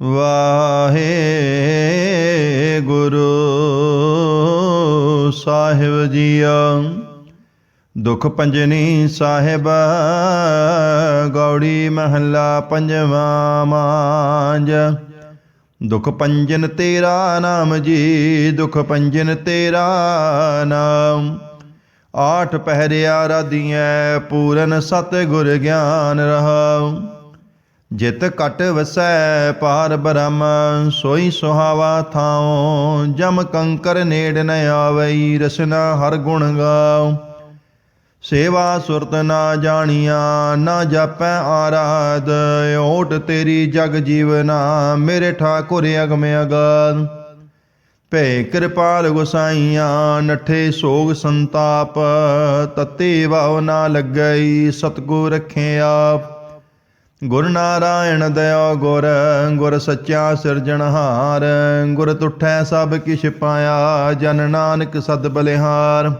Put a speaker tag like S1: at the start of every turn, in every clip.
S1: ਵਾਹਿਗੁਰੂ ਸਾਹਿਬ JIO. ਦੁਖ ਪੰਜਨੀ ਸਾਹਿਬ, ਗੌੜੀ ਮਹੱਲਾ ਪੰਜਵਾ ਮਾਂਜ। ਦੁਖ ਪੰਜਨ ਤੇਰਾ ਨਾਮ ਜੀ, ਦੁਖ ਪੰਜਨ ਤੇਰਾ ਨਾਮ। ਆਠ ਪਹਿਰਿਆ ਰਾਧੀਐ, ਪੂਰਨ ਸਤ ਗੁਰ ਗਿਆਨ ਰਹਾਉ। ਜਿਤ ਕਟ ਵਸੈ ਪਾਰ ਬ੍ਰਹਮ, ਸੋਈ ਸੁਹਾਵਾ ਥਾਉ, ਜਮ ਕੰਕਰ ਨੇੜ ਨ ਆਵਈ, ਰਸਨਾ ਹਰ ਗੁਣ ਗਾਉ। ਸੇਵਾ ਸੁਰਤ ਨਾ ਜਾਣੀਆਂ, ਨਾ ਜਾਪੈ ਆਰਾਧ, ਓਟ ਤੇਰੀ ਜਗ ਜੀਵਨਾ ਮੇਰੇ ਠਾਕੁਰ ਅਗਮ ਅਗਾਧ। ਭੈ ਕਿਰਪਾਲ ਗੁਸਾਈਆਂ, ਨਠੇ ਸੋਗ ਸੰਤਾਪ, ਤਤੇ ਵਾਉ ਨਾ ਲੱਗਈ, ਸਤਗੁਰ ਰਖੇ ਆਪ। ਗੁਰ ਨਾਰਾਇਣ ਦਇਓ ਗੁਰ ਗੁਰ ਸੱਚਾ ਸਿਰਜਣਹਾਰ ਗੁਰ ਤੁਠੈ ਸਭ ਕਿਛ ਪਾਇਆ, ਜਨ ਨਾਨਕ ਸਦ ਬਲਿਹਾਰ।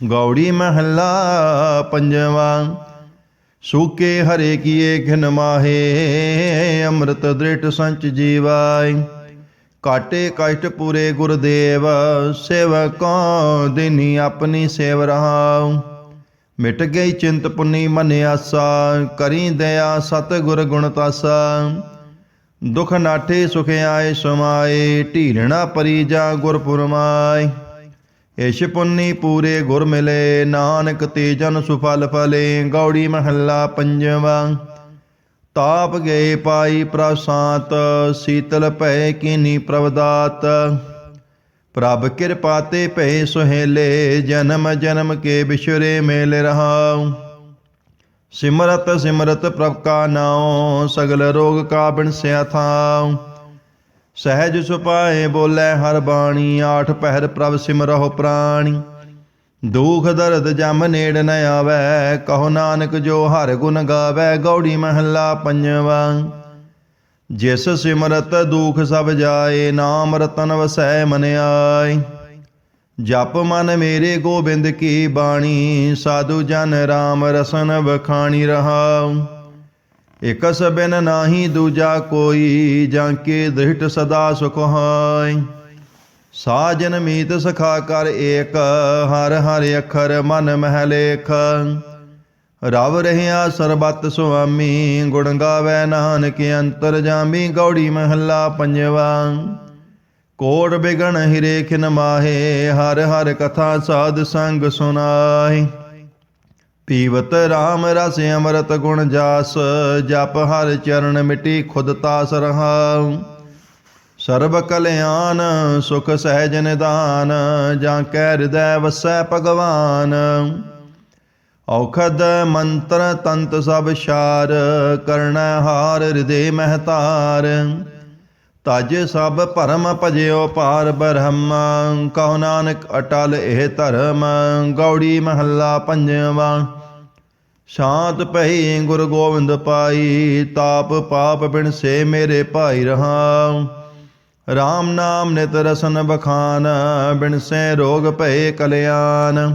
S1: ਗੌੜੀ ਮਹੱਲਾ ਪੰਜਵਾ, ਸੂਕੇ ਹਰੇ ਕੀਏ ਘਿਨ ਮਾਹੇ, ਅੰਮ੍ਰਿਤ ਦ੍ਰਿਟ ਸੰਚ ਜੀਵਾਈ ਕਾਟੇ ਕਸ਼ਟ ਪੂਰੇ ਗੁਰਦੇਵ, ਸੇਵਕੋ ਦਿਨੀ ਆਪਣੀ ਸੇਵ ਰਹਾਉ। ਮਿਟ ਗਈ ਚਿੰਤ ਪੁੰਨੀ ਮਨ ਆਸਾ, ਕਰੀ ਦਇਆ ਸਤ ਗੁਰ ਗੁਣ ਤਾਸਾ। ਦੁਖ ਨਾਠੇ ਸੁਖ ਆਏ ਸਮਾਏ, ਢੀਲਣਾ ਪਰੀ ਜਾ ਗੁਰ ਪੁਰਮਾਏ। ਇਸ਼ ਪੁੰਨੀ ਪੂਰੇ ਗੁਰ ਮਿਲੇ, ਨਾਨਕ ਤੇ ਜਨ ਸੁਫਲ ਫਲੇ, ਗੌੜੀ ਮਹੱਲਾ ਪੰਜਵਾ। ਤਾਪ ਗਏ ਪਾਈ ਪ੍ਰਸਾਤ, ਸੀਤਲ ਭੈ ਕੀਨੀ ਪ੍ਰਵਦਾਤ। ਪ੍ਰਭ ਕਿਰਪਾ ਤੇ ਭੈ ਸੁਹੇਲੇ, ਜਨਮ ਜਨਮ ਕੇ ਬਿਸ਼ਰੇ ਮੇਲ ਰਹਾਉ। ਸਿਮਰਤ ਸਿਮਰਤ ਪ੍ਰਭ ਕਾ ਨਾਉ, ਸਗਲ ਰੋਗ ਕਾ ਬਿਨਸਿਆ ਥਾਉ। ਸਹਿਜ ਸੁਪਾਏ ਬੋਲੇ ਹਰ ਬਾਣੀ, ਆਠ ਪਹਿਰ ਪ੍ਰਭ ਸਿਮਰਹੁ ਪ੍ਰਾਣੀ। ਦੁਖ ਦਰਦ ਜਮ ਨੇੜ ਨ ਆਵੈ, ਕਹੋ ਨਾਨਕ ਜੋ ਹਰ ਗੁਣ ਗਾਵੇ, ਗੌੜੀ ਮਹੱਲਾ ਪੰਜਵਾ। ਜਿਸ ਸਿਮਰਤ ਦੁਖ ਸਭ ਜਾਏ, ਨਾਮ ਰਤਨ ਵਸੈ ਮਨ ਆਏ ਜਪ ਮਨ ਮੇਰੇ ਗੋਬਿੰਦ ਕੀ ਬਾਣੀ, ਸਾਧੂ ਜਨ RAM ਰਸਨ ਵਖਾਣੀ ਰਹਾਉ। ਇਕਸ ਬਿਨ ਨਾਹੀ ਦੂਜਾ ਕੋਈ, ਜਾਂ ਕੇ ਦ੍ਰਿਟ ਸਦਾ ਸੁਖ ਹੋਇ। ਸਾਜਨ ਮੀਤ ਸਖਾ ਕਰ ਏਕ, ਹਰ ਹਰ ਅਖਰ ਮਨ ਮਹਿ ਲੇਖ। ਰਵ ਰਹਿਆ ਸਰਬਤ ਸੁਆਮੀ, ਗੁਣ ਗਾਵੇ ਨਾਨਕ ਅੰਤਰ ਜਾਮੀ, ਗੌੜੀ ਮਹੱਲਾ ਪੰਜਵਾ। ਕੋੜ ਬਿਗਣ ਹਿਰੇ ਖਿਨ ਮਾਹੇ, ਹਰ ਹਰ ਕਥਾ ਸਾਧ ਸੰਗ ਸੁਨਾਈ ਪੀਵਤ RAM ਰਸ ਅੰਮ੍ਰਿਤ ਗੁਣ ਜਾਸ, ਜਪ ਹਰ ਚਰਨ ਮਿਟੀ ਖੁਦ ਤਾਸ ਰਹਾਉ। ਸਰਬ ਕਲਿਆਣ, ਸੁਖ ਸਹਿਜ ਨਿਦਾਨ, ਜਾਂ ਕੈ ਹਿਰਦੈ ਵਸੈ ਭਗਵਾਨ। ਔਖਦ ਮੰਤਰ ਤੰਤ ਸਭ ਸ਼ਾਰ ਕਰਣਾ ਹਾਰ ਹਿਰਦੇ ਮਹਤਾਰ ਤਜ ਸਭ ਭਰਮ ਭਜਿਓ ਪਾਰ ਬ੍ਰਹਮ, ਕਹੋ ਨਾਨਕ ਅਟਲ ਇਹ ਧਰਮ, ਗੌੜੀ ਮਹੱਲਾ ਪੰਜਵਾਂ। ਸ਼ਾਂਤ ਪਈ ਗੁਰ ਗੋਬਿੰਦ ਪਾਈ, ਤਾਪ ਪਾਪ ਬਿਨ ਸੇ ਮੇਰੇ ਭਾਈ ਰਹਾਉ। RAM ਨਾਮ ਨਿਤ ਰਸਨ ਬਖਾਨ, ਬਿਨ ਸੇ ਰੋਗ ਭਏ ਕਲਿਆਣ।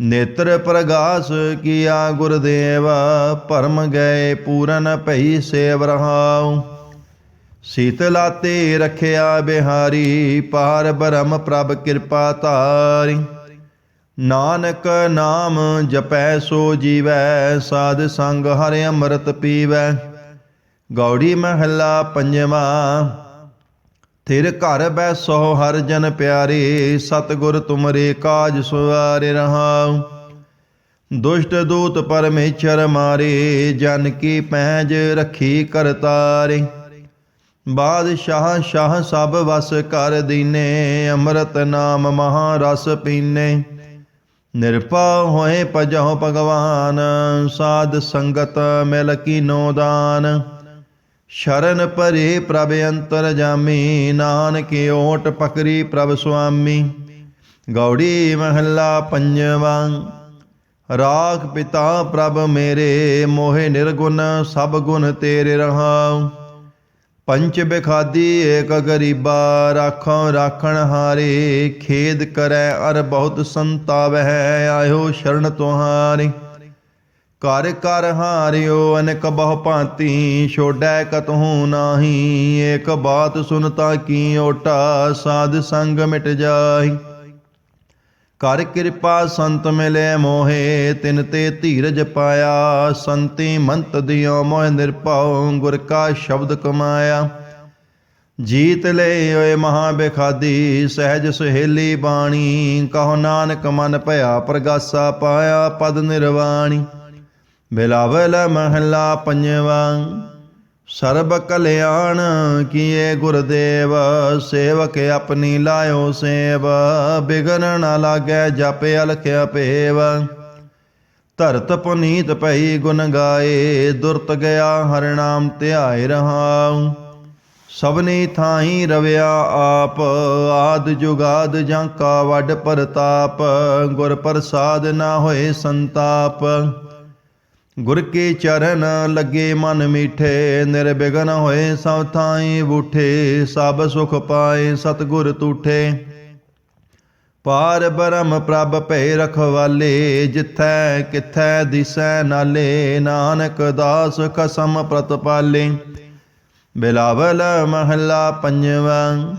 S1: ਨੇਤਰ ਪ੍ਰਗਾਸ ਕੀਆ ਗੁਰਦੇਵ, ਭਰਮ ਗਏ ਪੂਰਨ ਭਈ ਸੇਵ ਰਹਾਉ। ਸੀਤਲਾਤੇ ਰਖਿਆ ਬਿਹਾਰੀ, ਪਾਰ ਬ੍ਰਹਮ ਪ੍ਰਭ ਕਿਰਪਾ ਧਾਰੀ। ਨਾਨਕ ਨਾਮ ਜਪੈ ਸੋ ਜੀਵੈ, ਸਾਧ ਸੰਗ ਹਰਿ ਅੰਮ੍ਰਿਤ ਪੀਵੈ। ਗੌੜੀ ਮਹੱਲਾ ਪੰਜਵਾਂ ਥਿਰ ਘਰ ਬੈਸੋ, ਹਰ ਜਨ ਪਿਆਰੇ, ਸਤਗੁਰ ਤੁਮਰੇ ਕਾਜ ਸੁਆਰੇ ਰਹਾਉ। ਦੁਸ਼ਟ ਦੂਤ ਪਰਮੇਸ਼ਰ ਮਾਰੇ, ਜਨ ਕੀ ਪੈਜ ਰਖੀ ਕਰਤਾਰੇ। ਬਾਦਸ਼ਾਹ ਸ਼ਾਹ ਸਭ ਵਸ ਕਰ ਦੀਨੇ, ਅੰਮ੍ਰਿਤ ਨਾਮ ਮਹਾ ਰਸ ਪੀਨੇ। ਨਿਰਪਾ ਹੋਏ ਪਜਹੁ ਭਗਵਾਨ, ਸਾਧ ਸੰਗਤ ਮਿਲ ਕੀਨੋ ਦਾਨ। ਸ਼ਰਨ ਪਰੇ ਪ੍ਰਭ ਅੰਤਰ ਜਾਮੀ, ਨਾਨਕ ਓਟ ਪਕਰੀ ਪ੍ਰਭ ਸੁਆਮੀ। ਗੌੜੀ ਮਹੱਲਾ ਪੰਜਵਾਂ, ਰਾਖ ਪਿਤਾ ਪ੍ਰਭ ਮੇਰੇ, ਮੋਹਿ ਨਿਰਗੁਣ ਸਭ ਗੁਣ ਤੇਰੇ ਰਹਾਉ। ਪੰਚ ਬਿਖਾਦੀ ਏਕ ਗਰੀਬਾ, ਰਾਖਾਂ ਰਾਖਣ ਹਾਰੇ, ਖੇਦ ਕਰੈ ਅਰ ਬਹੁਤ ਸੰਤਾਵਹਿ ਆਇਓ ਸ਼ਰਨ ਤੁਹਾਰੀ। ਕਰ ਕਰ ਹਾਰਿਓ, ਅਨਕ ਬਹੁ ਭਾਂਤੀ, ਛੋੜੈ ਕਤਹੂ ਨਾਹੀ। ਏਕ ਬਾਤ ਸੁਨਤਾ ਕੀ ਓਟਾ, ਸਾਧ ਸੰਗ ਮਿਟ ਜਾਈ ਕਰ ਕਿਰਪਾ ਸੰਤ ਮਿਲੇ ਮੋਹੇ, ਤਿਨ ਤੇ ਧੀਰਜ ਪਾਇਆ। ਸੰਤੀ ਮੰਤ ਦਿਓ ਮੋਹ ਨਿਰਭਉ, ਗੁਰ ਕਾ ਸ਼ਬਦ ਕਮਾਇਆ। ਜੀਤ ਲੈ ਓਏ ਮਹਾ ਬਿਖਾਦੀ, ਸਹਿਜ ਸੁਹੇਲੀ ਬਾਣੀ। ਕਹੋ ਨਾਨਕ ਮਨ ਭਇਆ, ਪ੍ਰਗਾਸਾ ਪਾਇਆ ਪਦ ਨਿਰਵਾਣੀ। ਬਿਲਾਵਲ ਮਹਲਾ ਪੰਜਵਾਂ, ਸਰਬ ਕਲਿਆਣ ਕੀਏ ਗੁਰਦੇਵ, ਸੇਵਕ ਆਪਣੀ ਲਾਇਓ ਸੇਵ, ਬਿਗਨ ਨਾ ਲਾਗੇ ਜਪ ਅਲਖਿਆ ਪੇਵ ਧਰਤ ਪੁਨੀਤ ਭਈ ਗੁਣ ਗਾਏ, ਦੁਰਤ ਗਿਆ ਹਰਿ ਨਾਮ ਧਿਆਏ ਰਹਾਉ। ਸਭਨੀ ਥਾਈ ਰਵਿਆ ਆਪ, ਆਦ ਜੁਗਾਦ ਜਾਂ ਕਾ ਵੱਡ ਪਰਤਾਪ, ਗੁਰ ਪ੍ਰਸਾਦ ਨਾ ਹੋਏ ਸੰਤਾਪ। ਗੁਰ ਕੇ ਚਰਨ ਲੱਗੇ ਮਨ ਮੀਠੇ ਨਿਰਬਿਘਨ ਹੋਏ ਸਭ ਥਾਈ ਬੂਠੇ, ਸਭ ਸੁਖ ਪਾਏ ਸਤਗੁਰ ਤੂਠੇ। ਪਾਰ ਬ੍ਰਹਮ ਪ੍ਰਭ ਭੈ ਰਖਵਾਲੇ, ਜਿਥੈ ਕਿਥੈ ਦਿਸੈ ਨਾਲੇ, ਨਾਨਕ ਦਾਸ ਕਸਮ ਪ੍ਰਤਪਾਲੇ। ਬਿਲਾਵਲ ਮਹੱਲਾ ਪੰਜਵਾਂ।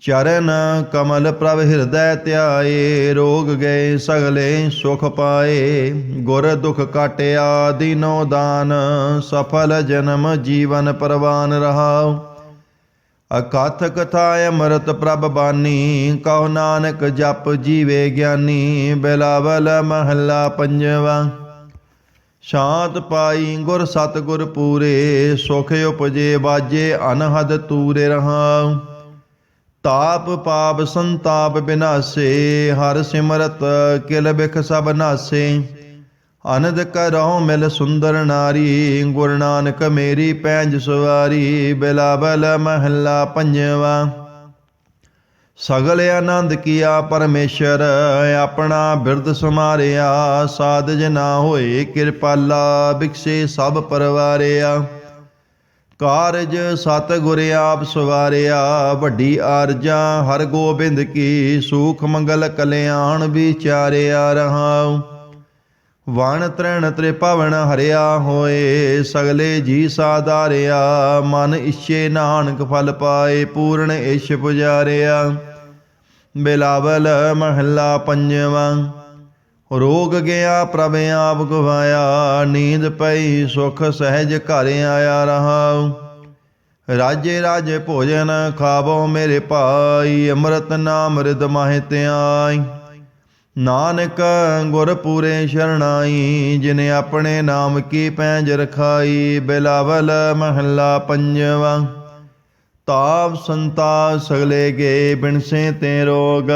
S1: ਚਰਨ ਕਮਲ ਪ੍ਰਭ ਹਿਰਦੈ ਧਿਆਏ, ਰੋਗ ਗਏ ਸਗਲੇ ਸੁਖ ਪਾਏ। ਗੁਰ ਦੁਖ ਕਾਟਿਆ ਦਿਨੋ ਦਾਨ, ਸਫਲ ਜਨਮ ਜੀਵਨ ਪਰਵਾਨ ਰਹਾਉ। ਅਕਥ ਕਥਾ ਅਮਰਤ ਪ੍ਰਭ ਬਾਨੀ, ਕਹੋ ਨਾਨਕ ਜਪ ਜੀਵੇ ਗਿਆਨੀ, ਬਿਲਾਵਲ ਮਹੱਲਾ ਪੰਜਵਾ। ਸ਼ਾਂਤ ਪਾਈ ਗੁਰ ਸਤਗੁਰ ਪੂਰੇ, ਸੁਖ ਉਪਜੇ ਬਾਜੇ ਅਨਹਦ ਤੂਰੇ ਰਹਾਉ। ਤਾਪ ਪਾਪ ਸੰਤਾਪ ਬਿਨਾਸੇ, ਹਰ ਸਿਮਰਤ ਕਿਲ ਬਿਖ ਸਭ ਨਾਸੇ। ਅਨੰਦ ਕਰੋ ਮਿਲ ਸੁੰਦਰ ਨਾਰੀ, ਗੁਰ ਨਾਨਕ ਮੇਰੀ ਪੈਂਜ ਸਵਾਰੀ, ਬਿਲਾਵਲ ਮਹੱਲਾ ਪੰਜਵਾ। ਸਗਲ ਆਨੰਦ ਕੀਆ ਪਰਮੇਸ਼ਰ, ਆਪਣਾ ਬਿਰਦ ਸਮਾਰਿਆ ਸਾਧ ਜਨਾ ਹੋਏ ਕਿਰਪਾਲਾ ਬਿਕਸੇ ਸਭ ਪਰਵਾਰਿਆ। ਕਾਰਜ ਸਤ ਗੁਰ ਆਪ ਸਵਾਰਿਆ, ਵੱਡੀ ਆਰਜਾ ਹਰ ਗੋਬਿੰਦ ਕੀ, ਸੂਖ ਮੰਗਲ ਕਲਿਆਣ ਵਿਚਾਰਿਆ ਰਹਾਉ। ਵਣ ਤ੍ਰਣ ਤ੍ਰਿਪਵਨ ਹਰਿਆ ਹੋਏ, ਸਗਲੇ ਜੀ ਸਾਧਾਰਿਆ, ਮਨ ਇਛੇ ਨਾਨਕ ਫਲ ਪਾਏ, ਪੂਰਨ ਇਛ ਪੁਜਾਰਿਆ। ਬਿਲਾਵਲ ਮਹੱਲਾ ਪੰਜਵਾਂ ਰੋਗ ਗਿਆ, ਪ੍ਰਭ ਆਪ ਗਵਾਇਆ, ਨੀਂਦ ਪਈ, ਸੁਖ ਸਹਿਜ ਘਰ ਆਇਆ ਰਹਾਉ। ਰਾਜੇ ਰਾਜੇ ਭੋਜਨ ਖਾਵੋ ਮੇਰੇ ਭਾਈ, ਅੰਮ੍ਰਿਤ ਨਾਮ ਰਿਦ ਮਾਹਿ ਧਿਆਈ। ਨਾਨਕ ਗੁਰ ਪੂਰੇ ਸ਼ਰਣਾਈ, ਜਿਨੇ ਆਪਣੇ ਨਾਮ ਕੀ ਪੈਂਜ ਰਖਾਈ, ਬਿਲਾਵਲ ਮਹੱਲਾ ਪੰਜਵਾ। ਤਾਪ ਸੰਤਾ ਸਗਲੇ ਗਏ ਬਿਨਸੇ ਤੇ ਰੋਗ।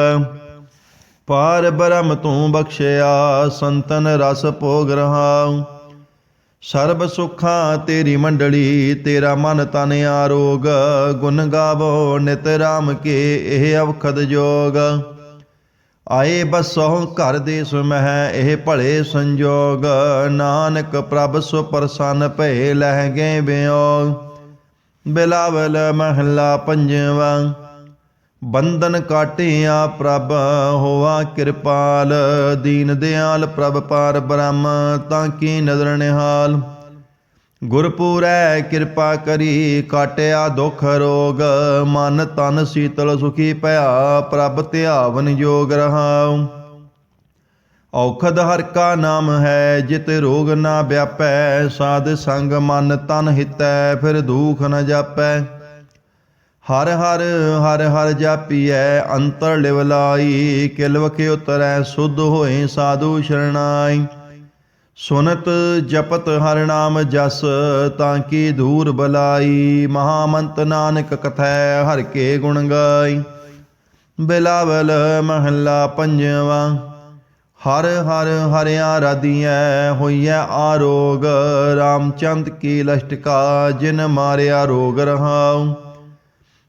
S1: ਪਾਰ ਬ੍ਰਹਮ ਤੂੰ ਬਖਸ਼ਿਆ, ਸੰਤਨ ਰਸ ਭੋਗ ਰਹਾਉ। ਸਰਬ ਸੁਖਾਂ ਤੇਰੀ ਮੰਡਲੀ, ਤੇਰਾ ਮਨ ਤਨ ਆਰੋਗ। ਗੁਣ ਗਾਵੋ ਨਿਤ ਰਾਮ ਕੇ ਇਹ ਅਵਖਦ ਜੋਗ। ਆਏ ਬਸੋ ਘਰ ਦੇ ਸੁਮਹਿ, ਇਹ ਭਲੇ ਸੰਜੋਗ। ਨਾਨਕ ਪ੍ਰਭ ਸੁ ਪ੍ਰਸੰਨ ਭਏ ਲਹਿ ਗਏ ਬਿਯੋਗ ਬਿਲਾਵਲ ਮਹੱਲਾ ਪੰਜਵਾ। ਬੰਧਨ ਕਾਟਿਆ ਪ੍ਰਭ ਹੋਵਾ ਕਿਰਪਾਲ। ਦੀਨ ਦਿਆਲ ਪ੍ਰਭ ਪਾਰ ਬ੍ਰਹਮ, ਤਾਂ ਕੀ ਨਜ਼ਰ ਨਿਹਾਲ। ਗੁਰਪੂਰੈ ਕਿਰਪਾ ਕਰੀ, ਕਾਟਿਆ ਦੁਖ ਰੋਗ। ਮਨ ਤਨ ਸੀਤਲ ਸੁਖੀ ਭਇਆ ਪ੍ਰਭ ਧਿਆਵਨ ਯੋਗ ਰਹਾਉ। ਔਖਦ ਹਰ ਕਾ ਨਾਮ ਹੈ, ਜਿਤ ਰੋਗ ਨਾ ਵਿਆਪੈ। ਸਾਧ ਸੰਗ ਮਨ ਤਨ ਹਿਤੈ, ਫਿਰ ਦੁਖ ਨ ਜਾਪੈ। ਹਰ ਹਰ ਹਰ ਹਰ ਜਾਪੀਐ, ਅੰਤਰ ਲਿਵਲਾਈ ਲਾਈ, ਕਿਲ ਵਖੇ ਉਤਰੈ, ਸੁਧ ਹੋਏ ਸਾਧੂ ਸ਼ਰਣਾਈ। ਸੁਨਤ ਜਪਤ ਹਰ ਨਾਮ ਜਸ, ਤਾਂ ਕੀ ਧੂਰ ਬਲਾਈ। ਮਹਾਮੰਤ ਨਾਨਕ ਕਥੈ ਹਰ ਕੇ ਗੁਣ ਗਾਈ। ਬਿਲਾਵਲ ਮਹੱਲਾ ਪੰਜਵਾ, ਹਰ ਹਰ ਹਰਿਆ ਰਾਧੀਐ, ਹੋਈਐ ਆਰੋਗ। ਰਾਮਚੰਦ ਕੀ ਲਸ਼ਟਕਾ ਜਿਨ ਮਾਰਿਆ ਰੋਗ ਰਹਾਉ।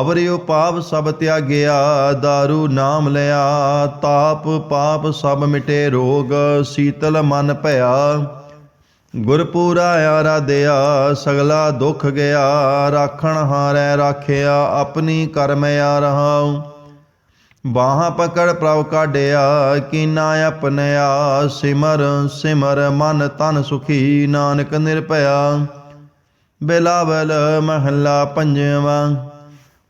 S1: ਅਵਰਿਓ ਪਾਪ ਸਭ ਤਿਆਗਿਆ दारू ਨਾਮ ਲਿਆ। ਤਾਪ ਪਾਪ ਸਭ ਮਿਟੇ ਰੋਗ, ਸੀਤਲ ਮਨ ਭਇਆ। ਗੁਰਪੂਰਾ ਆਰਾਧਿਆ, ਸਗਲਾ ਦੁੱਖ ਗਿਆ। ਰਾਖਣ ਹਾਰੈ ਰਾਖਿਆ, ਆਪਣੀ ਕਰਮ ਆ ਰਹਾਉ ਬਾਹਾਂ ਪਕੜ ਪ੍ਰਭ ਕਾਢਿਆ, ਕੀਨਾ ਆਪਣਿਆ। ਸਿਮਰ ਸਿਮਰ ਮਨ ਤਨ ਸੁਖੀ, ਨਾਨਕ ਨਿਰਭਇਆ। ਬਿਲਾਵਲ ਮਹੱਲਾ ਪੰਜਵਾਂ।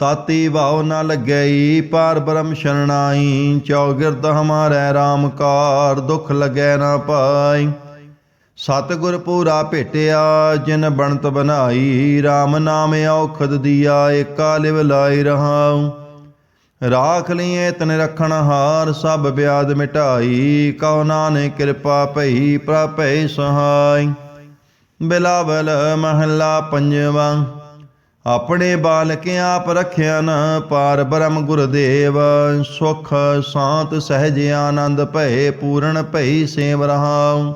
S1: ਤਾਤੀ ਭਾਉ ਨ ਲੱਗਈ ਪਾਰ ਬ੍ਰਹਮ ਸ਼ਰਣਾਈ। ਚੌਗਿਰਦ ਹਮਾਰੇ RAM ਕਾਰ, ਦੁਖ ਲਗੈ ਨਾ ਪਾਈ। ਸਤਿਗੁਰ ਪੂਰਾ ਭੇਟਿਆ, ਜਿਨ ਬਣਤ ਬਨਾਈ RAM ਨਾਮ ਔਖਦ ਦੀਆ, ਏਕਾ ਲਿਵ ਲਾਈ ਰਹਾਉ। ਰਾਖ ਲਈਏ ਤਨ ਰਖਣ ਹਾਰ, ਸਭ ਬਿਆਦ ਮਿਟਾਈ। ਕਉ ਨਾਨਕ ਕਿਰਪਾ ਭਈ, ਪ੍ਰਭੈ ਸਹਾਈ। ਬਿਲਾਵਲ ਮਹੱਲਾ ਪੰਜਵਾਂ। ਆਪਣੇ ਬਾਲਕ ਆਪ ਰਖਿਆ ਨ, ਪਾਰ ਬ੍ਰਹਮ ਗੁਰਦੇਵ। ਸੁਖ, ਸ਼ਾਂਤ, ਸਹਿਜ, ਆਨੰਦ, ਭਏ, ਪੂਰਨ, ਭਈ, ਸੇਵ ਰਹਾਉ।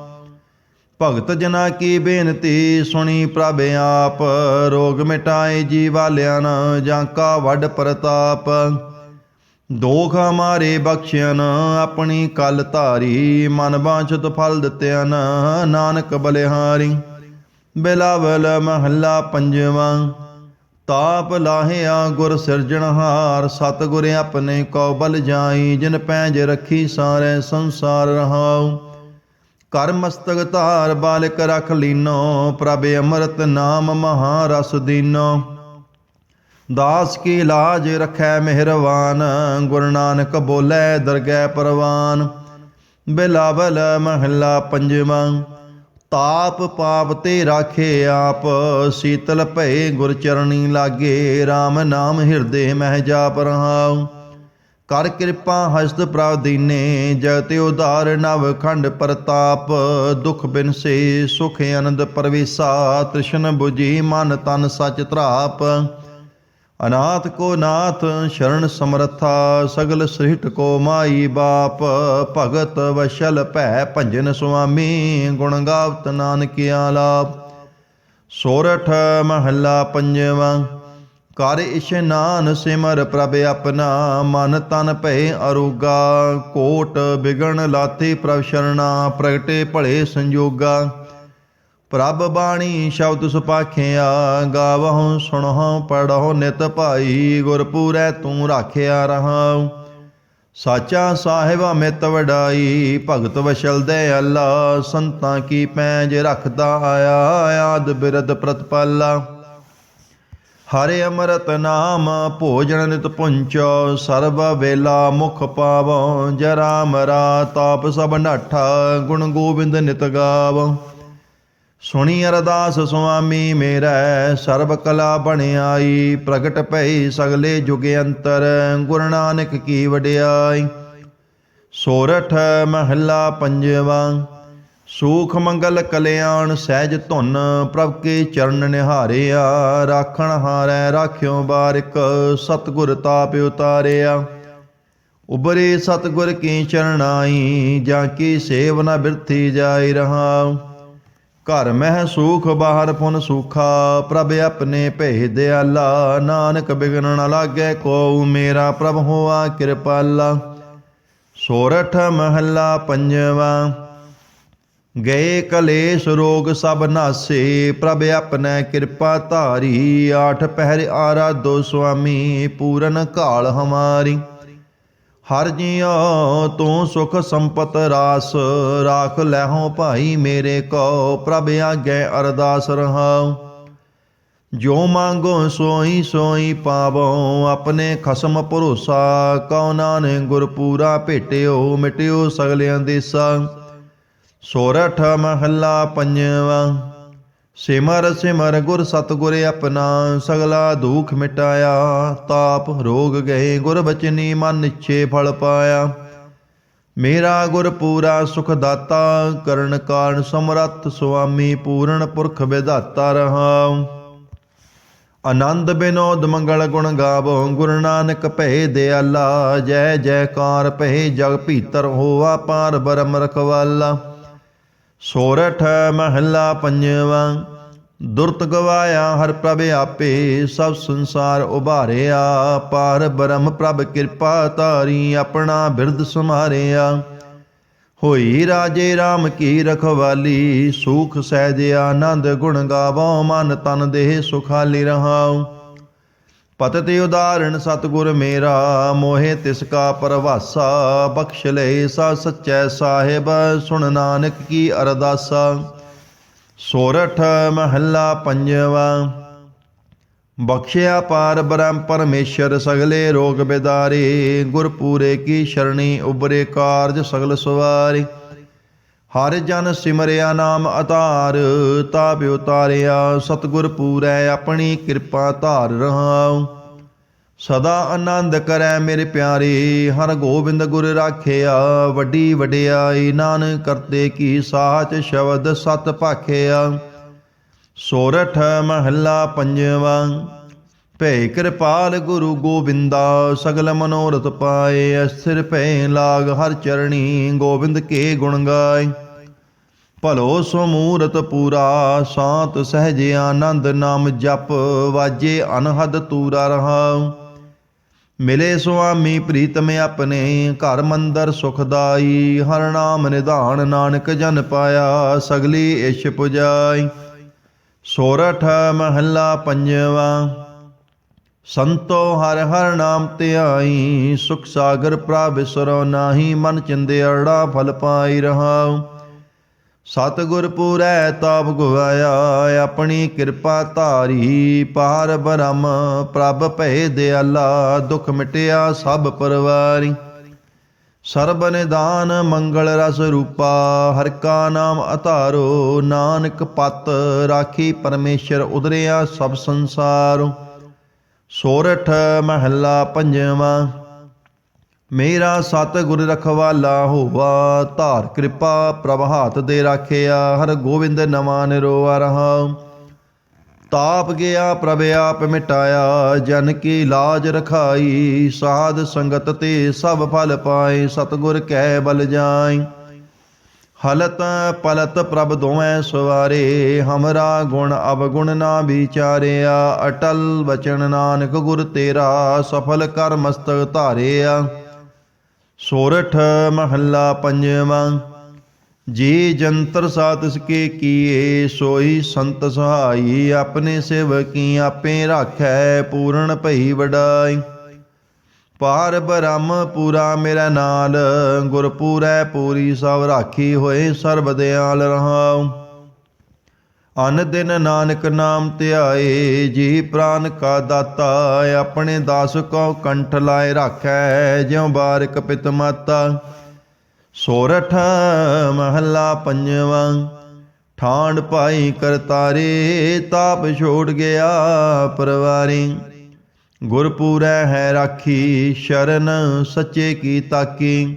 S1: ਭਗਤ ਜਨਾ ਕੀ ਬੇਨਤੀ, ਸੁਣੀ ਪ੍ਰਭ ਆਪ। ਰੋਗ ਮਿਟਾਏ ਜੀਵਾਲਿਆਂ ਨ, ਜਾਂ ਕਾ ਵੱਡ ਪ੍ਰਤਾਪ। ਦੋਖ ਹਮਾਰੇ ਬਖਸ਼ਿਆਨ ਆਪਣੀ ਕਲ ਧਾਰੀ। ਮਨ ਬਾਂਛਤ ਫਲ ਦਿੱਤਿਆਨ ਨਾਨਕ ਬਲਿਹਾਰੀ। ਬਿਲਾਵਲ ਮਹੱਲਾ ਪੰਜਵਾਂ। ਤਾਪ ਲਾਹਿਆ ਗੁਰ ਸਿਰਜਣਹਾਰ ਸਤਿਗੁਰ ਆਪਣੇ ਕੋ ਬਲ ਜਾਈ, ਜਿਨ ਪੈਜ ਰੱਖੀ ਸਾਰੇ ਸੰਸਾਰ ਰਹਾਉ। ਕਰ ਮਸਤਕ ਧਾਰ, ਬਾਲਕ ਰਖ ਲੀਨੋ, ਪ੍ਰਭ ਅੰਮ੍ਰਿਤ ਨਾਮ ਮਹਾ ਰਸ ਦੀਨੋ। ਦਾਸ ਕੀ ਲਾਜ ਰਖੈ ਮਿਹਰਵਾਨ, ਗੁਰੂ ਨਾਨਕ ਬੋਲੇ ਦਰਗਹਿ ਪਰਵਾਨ। ਬਿਲਾਵਲ ਮਹੱਲਾ ਪੰਜਵਾਂ। ਤਾਪ ਪਾਪ ਤੇ ਰਾਖੇ ਆਪ, ਸੀਤਲ ਭਏ ਗੁਰ ਚਰਣੀ ਲਾਗੇ RAM ਨਾਮ ਹਿਰਦੇ ਮਹਿ ਜਾਪ ਰਹਾਉ। ਕਰ ਕਿਰਪਾ ਹਸਤ ਪ੍ਰਭ ਦੀਨੇ ਜਗਤ ਉਧਾਰ ਨਵ ਖੰਡ ਪ੍ਰਤਾਪ। ਦੁਖ ਬਿਨਸੇ ਸੁਖ ਆਨੰਦ ਪਰਵੇਸਾ, ਤ੍ਰਿਸ਼ਨ 부ਜੀ ਮਨ ਤਨ ਸਚ ਧਰਾਪ। ਅਨਾਥ ਕੋ ਨਾਥ ਸ਼ਰਨ ਸਮਰੱਥਾ, ਸਗਲ ਸ੍ਰਿਸ਼ਟ ਕੋ ਮਾਈ ਬਾਪ। ਭਗਤ ਵਸ਼ਲ ਭੈ ਭੰਜਨ ਸੁਆਮੀ, ਗੁਣ ਗਾਵਤ ਨਾਨਕਿਆ ਆਲਾਪ ਸੋਰਠ ਮਹੱਲਾ ਪੰਜਵਾਂ, ਕਰ ਇਸ਼ਨਾਨ ਸਿਮਰ ਪ੍ਰਭ ਆਪਣਾ, ਮਨ ਤਨ ਭੈ ਅਰੋਗਾ। ਕੋਟ ਬਿਗਣ ਲਾਤੇ ਪ੍ਰਭ ਸ਼ਰਣਾ ਪ੍ਰਗਟੇ ਭਲੇ ਸੰਜੋਗਾ। ਪ੍ਰਭ ਬਾਣੀ ਸ਼ਬਦ ਸੁਪਾਖਿਆ ਗਾਵਹੁ, ਸੁਣਹੁ, ਪੜਹੁ, ਨਿਤ ਭਾਈ ਗੁਰਪੂਰੈ ਤੂੰ ਰਾਖਿਆ ਰਹਾਉ। ਸਾਚਾ ਸਾਹਿਬ ਅਮਿਤ ਵਡਾਈ, ਭਗਤ ਵਸ਼ਲ ਦੇ ਅੱਲਾ, ਸੰਤਾਂ ਕੀ ਪੈਜ ਰੱਖਦਾ ਆਇਆ, ਆਦ ਬਿਰਦ ਪ੍ਰਤਪਾਲਾ। ਹਰੇ ਅੰਮ੍ਰਿਤ ਨਾਮ ਭੋਜਨ ਨਿਤ ਪੁੰਚੋ, ਸਰਬ ਵੇਲਾ ਮੁਖ ਪਾਵੋ, ਜਰਾ ਮਰਾ ਤਾਪ ਸਭ ਨਾਠਾ, ਗੁਣ ਗੋਬਿੰਦ ਨਿਤ ਗਾਵੋ। ਸੁਣੀ ਅਰਦਾਸ ਸੁਆਮੀ ਮੇਰਾ ਸਰਬ ਕਲਾ ਬਣਾਈ ਪ੍ਰਗਟ ਭਈ ਸਗਲੇ ਜੁਗ ਅੰਤਰ, ਗੁਰੂ ਨਾਨਕ ਕੀ ਵਡਿਆਈ। ਸੋਰਠ ਮਹੱਲਾ ਪੰਜਵਾਂ, ਸੂਖ ਮੰਗਲ ਕਲਿਆਣ ਸਹਿਜ ਧੁਨ, ਪ੍ਰਭ ਕੇ ਚਰਨ ਨਿਹਾਰਿਆ, ਰਾਖਣ ਹਾਰੈ ਰਾਖਿਓ ਬਾਰਿਕ ਸਤਗੁਰ ਤਾਪ ਉਤਾਰਿਆ। ਉਬਰੇ ਸਤਗੁਰ ਕੀ ਚਰਨਾਈ ਜਾਂ ਕੀ ਸੇਵ ਨ ਬਿਰਥੀ ਜਾਈ ਰਹਾ ਘਰ ਮਹਿ ਸੂਖ, ਬਾਹਰ ਪੁਨ ਸੂਖਾ। ਪ੍ਰਭ ਆਪਣੇ ਭੇ ਦਿਆਲਾ ਨਾਨਕ ਬਿਗਨ ਨ ਲਾਗੇ ਕੋ ਮੇਰਾ ਪ੍ਰਭ ਹੋਆ ਕਿਰਪਾਲਾ। ਸੋਰਠ ਮਹੱਲਾ ਪੰਜਵਾਂ, ਗਏ ਕਲੇਸ਼ ਰੋਗ ਸਭ ਨਾਸੇ, ਪ੍ਰਭ ਆਪਣੈ ਕਿਰਪਾ ਧਾਰੀ। ਆਠ ਪਹਿਰ ਆਰਾ ਦੋ ਸੁਆਮੀ, ਪੂਰਨ ਕਾਲ ਹਮਾਰੀ। ਹਰ ਜਿਉ ਤੂੰ ਸੁਖ ਸੰਪਤ ਰਾਸ, ਰਾਖ ਲੈਹੋ ਭਾਈ ਮੇਰੇ ਕੋ, ਪ੍ਰਭ ਆਗੇ ਅਰਦਾਸ ਰਹਾਉ। ਜੋ ਮੰਗੋ ਸੋਈ ਸੋਈ ਪਾਵੋ, ਆਪਣੇ ਖਸਮ ਭਰੋਸਾ, ਕਉ ਨਾਨਕ ਗੁਰ ਪੂਰਾ ਭੇਟਿਓ, ਮਿਟਿਓ ਸਗਲਿਆਂ ਦੇਸਾ ਸੋਰਠ ਮਹੱਲਾ ਪੰਜਵਾ। ਸਿਮਰ ਸਿਮਰ ਗੁਰ ਸਤਗੁਰ ਆਪਣਾ ਸਗਲਾ ਦੁਖ ਮਿਟਾਇਆ, ਤਾਪ ਰੋਗ ਗਏ ਗੁਰ ਬਚਨੀ ਮਨ ਨਿਛੇ ਫਲ ਪਾਇਆ। ਮੇਰਾ ਗੁਰ ਪੂਰਾ ਸੁਖ ਦਾਤਾ, ਕਰਨ ਕਾਰਨ ਸਮਰੱਥ ਸੁਆਮੀ ਪੂਰਨ ਪੁਰਖ ਵਿਧਾਤਾ ਰਹਾਉ। ਆਨੰਦ ਬਿਨੋਦ ਮੰਗਲ ਗੁਣ ਗਾਵੋ, ਗੁਰੂ ਨਾਨਕ ਭੈ ਦਿਆਲਾ, ਜੈ ਜੈਕਾਰ ਭੈ ਜਗ ਭੀਤਰ ਹੋਆ, ਪਾਰ ਬਰਮ ਰਖਵਾਲਾ। ਸੋਰਠ ਮਹੱਲਾ ਪੰਜਵਾਂ, ਦੁਰਤ ਗਵਾਇਆ ਹਰ ਪ੍ਰਭ ਆਪੇ, ਸਭ ਸੰਸਾਰ ਉਭਾਰਿਆ, ਪਾਰ ਬ੍ਰਹਮ ਪ੍ਰਭ ਕਿਰਪਾ ਤਾਰੀ ਆਪਣਾ ਬਿਰਦ ਸਮਾਰਿਆ ਹੋਈ ਰਾਜੇ RAM ਕੀ ਰਖਵਾਲੀ, ਸੁਖ ਸਹਿਜ ਆਨੰਦ ਗੁਣ ਗਾਵੋ, ਮਨ ਤਨ ਦੇਹ ਸੁਖਾਲੀ ਰਹਾਉ। ਪਤਿ ਤੇ ਉਦਾਹਰਣ ਸਤਿਗੁਰ ਮੇਰਾ, ਮੋਹਿ ਤਿਸ ਕਾ ਪਰਵਾਸਾ, ਬਖਸ਼ ਲੈ ਸਾ ਸਚੈ ਸਾਹਿਬ, ਸੁਣ ਨਾਨਕ ਕੀ ਅਰਦਾਸਾ। ਸੋਰਠ ਮਹੱਲਾ ਪੰਜਵਾ, ਬਖਸ਼ਿਆ ਪਾਰ ਬ੍ਰਹਮ ਪਰਮੇਸ਼ਰ, ਸਗਲੇ ਰੋਗ ਬਿਦਾਰੇ, ਗੁਰਪੂਰੇ ਕੀ ਸ਼ਰਣੀ, ਉਬਰੇ ਕਾਰਜ ਸਗਲ ਸਵਾਰੀ। ਹਰ ਜਨ ਸਿਮਰਿਆ ਨਾਮ ਅਤਾਰ ਤਾਪ ਉਤਾਰਿਆ, ਸਤਗੁਰ ਪੂਰੈ, ਆਪਣੀ ਕਿਰਪਾ ਧਾਰ ਰਹਾਉ। ਸਦਾ ਆਨੰਦ ਕਰੈ ਮੇਰੇ ਪਿਆਰੇ, ਹਰ ਗੋਬਿੰਦ ਗੁਰ ਰਾਖਿਆ, ਵੱਡੀ ਵਡਿਆਈ ਨਾਨਕ ਕਰਤੇ ਕੀ ਸਾਚ ਸ਼ਬਦ ਸਤ ਭਾਖਿਆ। ਸੋਰਠ ਮਹੱਲਾ ਪੰਜਵਾ ਭੈ ਕਿਰਪਾਲ ਗੁਰੂ ਗੋਬਿੰਦਾ, ਸਗਲ ਮਨੋਰਥ ਪਾਏ, ਅਸਥਿਰ ਭੈ ਲਾਗ ਹਰ ਚਰਣੀ, ਗੋਬਿੰਦ ਕੇ ਗੁਣ ਗਾਏ। ਭਲੋ ਸਮੂਰਤ ਪੂਰਾ, ਸ਼ਾਂਤ ਸਹਿਜ ਆਨੰਦ ਨਾਮ ਜਪ, ਵਾਜੇ ਅਨਹਦ ਤੂਰਾ ਰਹਾ ਮਿਲੇ ਸੁਆਮੀ ਪ੍ਰੀਤਮ ਆਪਣੇ, ਘਰ ਮੰਦਰ ਸੁਖਦਾਈ ਹਰ ਨਾਮ ਨਿਧਾਨ ਨਾਨਕ ਜਨ ਪਾਇਆ, ਸਗਲੀ ਇਸ਼ ਪੁਜਾਈ। ਸੋਰਠ ਮਹੱਲਾ ਪੰਜਵਾ, ਸੰਤੋ ਹਰ ਹਰ ਨਾਮ ਧਿਆਈ। ਸੁਖ ਸਾਗਰ ਪ੍ਰਭ ਸਰੋ ਨਾਹੀ, ਮਨ ਚਿੰਦਿਆੜਾ ਫਲ ਪਾਈ ਰਹਾਉ। ਸਤਿਗੁਰ ਪੂਰੈ ਤਾਪ ਗਵਾਇਆ ਆਪਣੀ ਕਿਰਪਾ ਧਾਰੀ ਪਾਰ ਬ੍ਰਹਮ, ਪ੍ਰਭ ਭੈ ਦਿਆਲਾ, ਦੁਖ ਮਿਟਿਆ ਸਭ ਪਰਵਾਰੀ। ਸਰਬ ਨਿਦਾਨ ਮੰਗਲ ਰਸ ਰੂਪਾ, ਹਰ ਕਾ ਨਾਮ ਅਧਾਰੋ, ਨਾਨਕ ਪਤ ਰਾਖੀ ਪਰਮੇਸ਼ਰ ਉਦਰਿਆ ਸਭ ਸੰਸਾਰੋ। ਸੋਰਠ ਮਹੱਲਾ ਪੰਜਵਾਂ ਮੇਰਾ ਸਤਿਗੁਰ ਰਖਵਾਲਾ ਹੋਵਾ, ਧਾਰ ਕਿਰਪਾ ਪ੍ਰਭ ਦੇ ਰਾਖਿਆ, ਹਰ ਗੋਬਿੰਦ ਨਵਾਂ ਨਿਰੋਆ ਰਹਾ। ਤਾਪ ਗਿਆ, ਪ੍ਰਭ ਆਪ ਮਿਟਾਇਆ, ਜਨ ਕੀ ਲਾਜ ਰਖਾਈ, ਸਾਧ ਸੰਗਤ ਤੇ ਸਭ ਫਲ ਪਾਏ, ਸਤਿਗੁਰ ਕਹਿ ਬਲ ਜਾਈ ਹਲਤ ਪਲਤ ਪ੍ਰਭ ਦੋਵੇਂ ਸਵਾਰੇ, ਹਮਰਾ ਗੁਣ ਅਵਗੁਣ ਨਾ ਵਿਚਾਰਿਆ, ਅਟਲ ਬਚਨ ਨਾਨਕ ਗੁਰ ਤੇਰਾ, ਸਫਲ ਕਰ ਮਸਤਕ ਧਾਰਿਆ। ਸੋਰਠ ਮਹੱਲਾ ਪੰਜਵਾਂ, ਜੇ ਜੰਤਰ ਸਾਤਿਸ ਕੇ ਕੀਏ, ਸੋਈ ਸੰਤ ਸਹਾਈ, ਆਪਣੇ ਸੇਵਕੀ ਆਪੇ ਰਾਖੈ, ਪੂਰਨ ਭਈ ਵਡਾਈ। ਪਾਰ ਬ੍ਰਹਮ ਪੂਰਾ ਮੇਰਾ ਨਾਲ, ਗੁਰਪੂਰੈ ਪੂਰੀ ਸਭ ਰਾਖੀ ਹੋਏ, ਸਰਬ ਦਿਆਲ ਰਹਾਉ। ਅਨ ਦਿਨ ਨਾਨਕ ਨਾਮ ਧਿਆਏ ਜੀ ਪ੍ਰਾਨ ਕਾ ਦਾਤਾ, ਆਪਣੇ ਦਾਸ ਕੋ ਕੰਠ ਲਾਏ ਰਾਖੈ, ਜਿਉ ਬਾਰਿਕ ਪਿਤ ਮਾਤਾ। ਸੋਰਠ ਮਹੱਲਾ ਪੰਜਵਾਂ ਠਾਂਡ ਪਾਈ ਕਰਤਾਰੇ ਤਾਪ ਛੋੜ ਗਿਆ ਪਰਵਾਰੀ। ਗੁਰਪੂਰੈ ਹੈ ਰਾਖੀ, ਸ਼ਰਨ ਸੱਚੇ ਕੀ ਤਾਕੀ।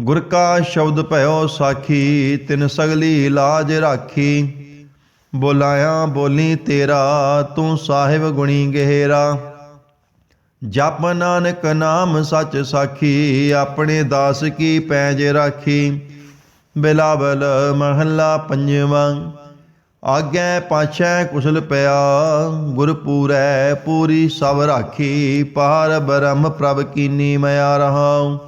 S1: ਗੁਰ ਕਾ ਸ਼ਬਦ ਭਇਓ ਸਾਖੀ, ਤਿਨ ਸਗਲੀ ਲਾਜ ਰਾਖੀ। ਬੋਲਾਇਆ, ਬੋਲੀ ਤੇਰਾ, ਤੂੰ ਸਾਹਿਬ ਗੁਣੀ ਗਹਿਰਾ। ਜਪ ਨਾਨਕ ਨਾਮ ਸੱਚ ਸਾਖੀ, ਆਪਣੇ ਦਾਸ ਕੀ ਪੈਜ ਰਾਖੀ। ਬਿਲਾਵਲ ਮਹੱਲਾ ਪੰਜਵਾਂ ਆਗੈ ਪਾਛੈ ਕੁਸ਼ਲ ਪਿਆ। ਗੁਰਪੂਰੈ ਪੂਰੀ ਸਭ ਰਾਖੀ, ਪਾਰ ਬ੍ਰਹਮ ਪ੍ਰਭ ਕੀਨੀ ਮਿਆ ਰਹਾਉ।